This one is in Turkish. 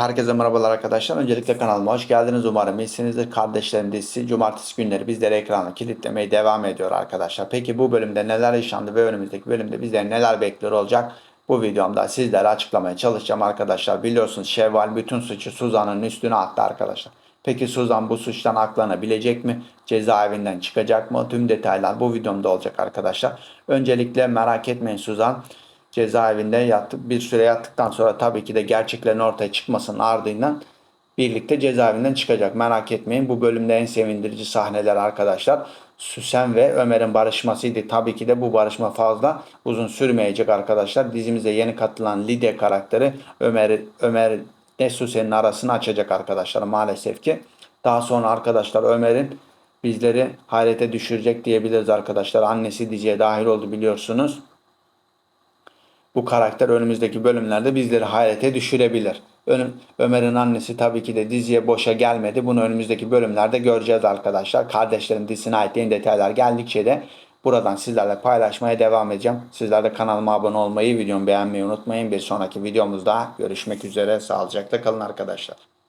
Herkese merhabalar arkadaşlar. Öncelikle kanalıma hoş geldiniz. Umarım iyisinizdir. Kardeşlerim dizisi cumartesi günleri bizleri ekrana kilitlemeye devam ediyor arkadaşlar. Peki bu bölümde neler yaşandı ve önümüzdeki bölümde bizleri neler bekliyor olacak? Bu videomda sizlere açıklamaya çalışacağım arkadaşlar. Biliyorsunuz Şevval bütün suçu Suzan'ın üstüne attı arkadaşlar. Peki Suzan bu suçtan aklanabilecek mi? Cezaevinden çıkacak mı? Tüm detaylar bu videomda olacak arkadaşlar. Öncelikle merak etmeyin Suzan cezaevinde yattık. Bir süre yattıktan sonra tabii ki de gerçeklerin ortaya çıkmasının ardından birlikte cezaevinden çıkacak. Merak etmeyin. Bu bölümde en sevindirici sahneler arkadaşlar. Süsen ve Ömer'in barışmasıydı. Tabii ki de bu barışma fazla uzun sürmeyecek arkadaşlar. Dizimize yeni katılan Lidya karakteri Ömer Ömer ile Süsen'in arasını açacak arkadaşlar maalesef ki. Daha sonra arkadaşlar Ömer'in bizleri hayrete düşürecek diyebiliriz arkadaşlar. Annesi diziye dahil oldu biliyorsunuz bu karakter önümüzdeki bölümlerde bizleri hayrete düşürebilir. Ömer'in annesi tabii ki de diziye boşa gelmedi. Bunu önümüzdeki bölümlerde göreceğiz arkadaşlar. Kardeşlerin dizisine ait yeni detaylar geldikçe de buradan sizlerle paylaşmaya devam edeceğim. Sizler de kanalıma abone olmayı, videomu beğenmeyi unutmayın. Bir sonraki videomuzda görüşmek üzere. Sağlıcakla kalın arkadaşlar.